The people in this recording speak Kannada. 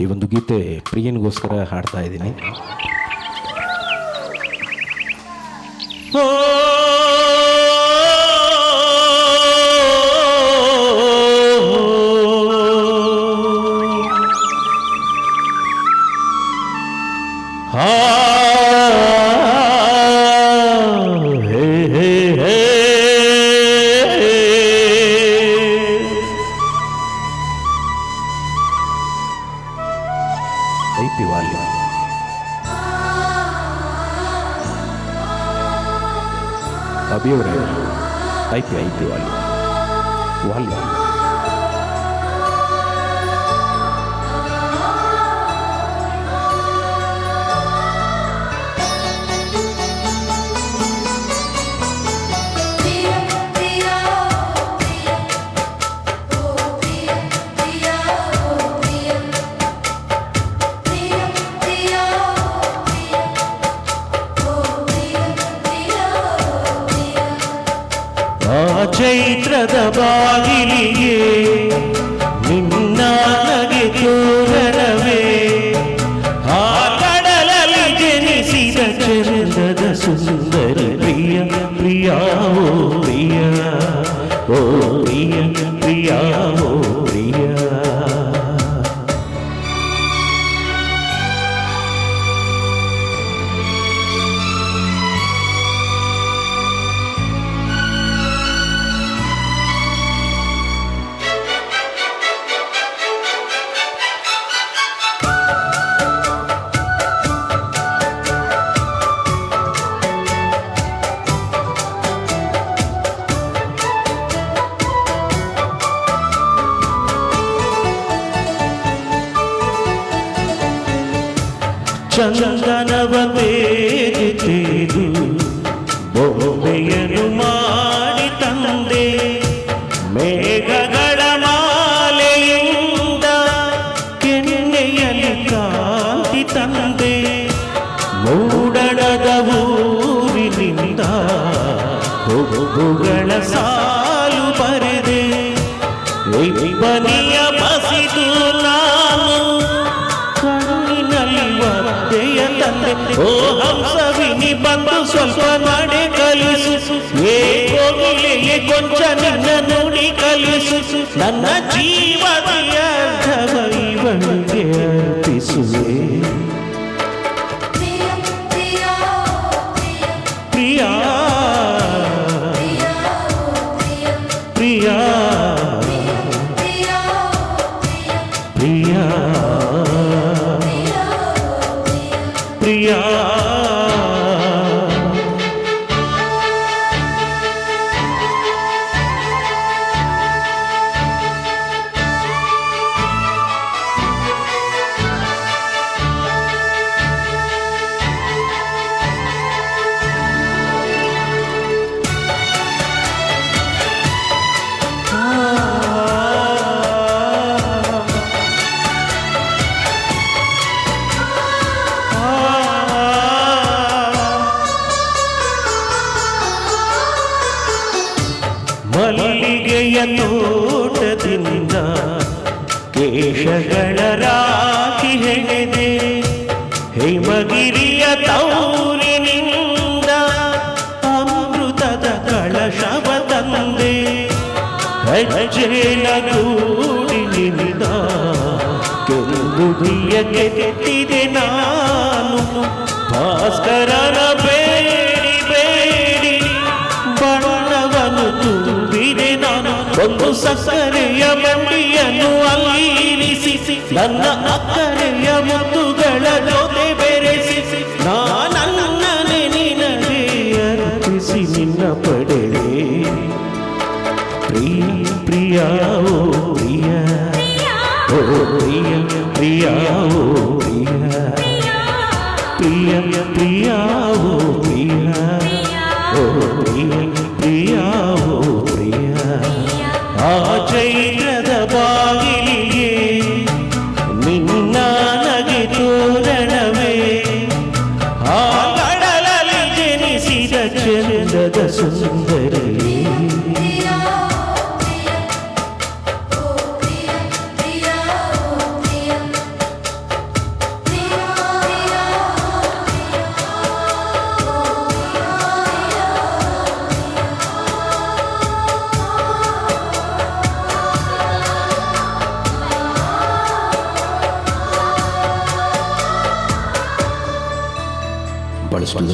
ಈ ಒಂದು ಗೀತೆ ಪ್ರಿಯನಿಗೋಸ್ಕರ ಹಾಡ್ತಾ ಇದ್ದೀನಿ. ಹಾ వైపు ఇవ్వాలి అభివరాలు అయిపోయి అయిపోయి వాళ్ళు. వాళ్ళు. ಆ ಚೈತ್ರದ ಬಾಗಿಲಿಗೆ ನಿನ್ನ ನಗೆ ತೋರಣವೇ ಚಂದನವ ಬೇದಿತು ಬೊಂಬೆಯನ್ನು ಮಾಡಿ ತಂದೆ, ಮೇಘಗಳ ಮಾಲೆಯಿಂದ ಕೆನ್ನೆಯಲ್ಲಿ ಕಾಂತಿ ತಂದೆ. ಮೂಡಣದ ಊರಿನಿಂದ ಹುಬ್ಬುಗಳ ಸಾಲು ಬರೆದೆ ಇಬ್ಬನಿಯ ಬಸಿದು ನಾನು ಓ ಹಂಸವಿನಿ ಬಂದು ಸ್ವಲ್ಪ ನಡೆ ಕಲಿಸು ಏ ಕೋಗಿಲೆಯೇ ಕೊಂಚ ನಿನ್ನ ನುಡಿ ಕಲಿಸು ನನ್ನ ಜೀವನದ ಅರ್ಧವ ಇವಳಿಗೆ ಅರ್ಪಿಸುವೆ ಪ್ರಿಯ ಪ್ರಿಯ ಪ್ರಿಯ மரியா ಮಲ್ಲಿಗೆಯ ತೋಟದಿಂದ ಕೇಶಗಳ ರಾಖಿ ಹೆಣೆದೆ. ಹಿಮಗಿರಿಯ ತೌರಿನಿಂದ ಅಮೃತದ ಕಳಶವ ತಂದೆ. ಹೆಜ್ಜೆನ ಗೂಡಿನಿಂದ ಕೆಂದುಡಿಯ ಕೆತ್ತಿದೆ ನಾನು. ಭಾಸ್ಕರನ ಬೇಡಿ ಒಂದು ಸಕ್ಕರೆಯ ಮಂಡಿಯನ್ನು ಅಲ್ಲಿರಿಸಿ ನನ್ನ ಅಕ್ಕರೆಯ ಮುತ್ತುಗಳ ಜೊತೆ ಬೆರೆಸಿ ನಾನನ್ನನೆ ನಿನಗೆ ಅರ್ಪಿಸಿ ನಿನ್ನ ಪಡೆವೆ ಪ್ರಿಯ ಪ್ರಿಯ ಓ ಪ್ರಿಯ ಓ ಪ್ರಿಯ ಪ್ರಿಯ ಓ ಪ್ರಿಯ ಪ್ರಿಯ ಪ್ರಿಯ ಓ ಪ್ರಿಯ ಓ ಪ್ರಿಯ ಪ್ರಿಯ ചെല്ലത സുന്ദരി ಬಳಸುವುದು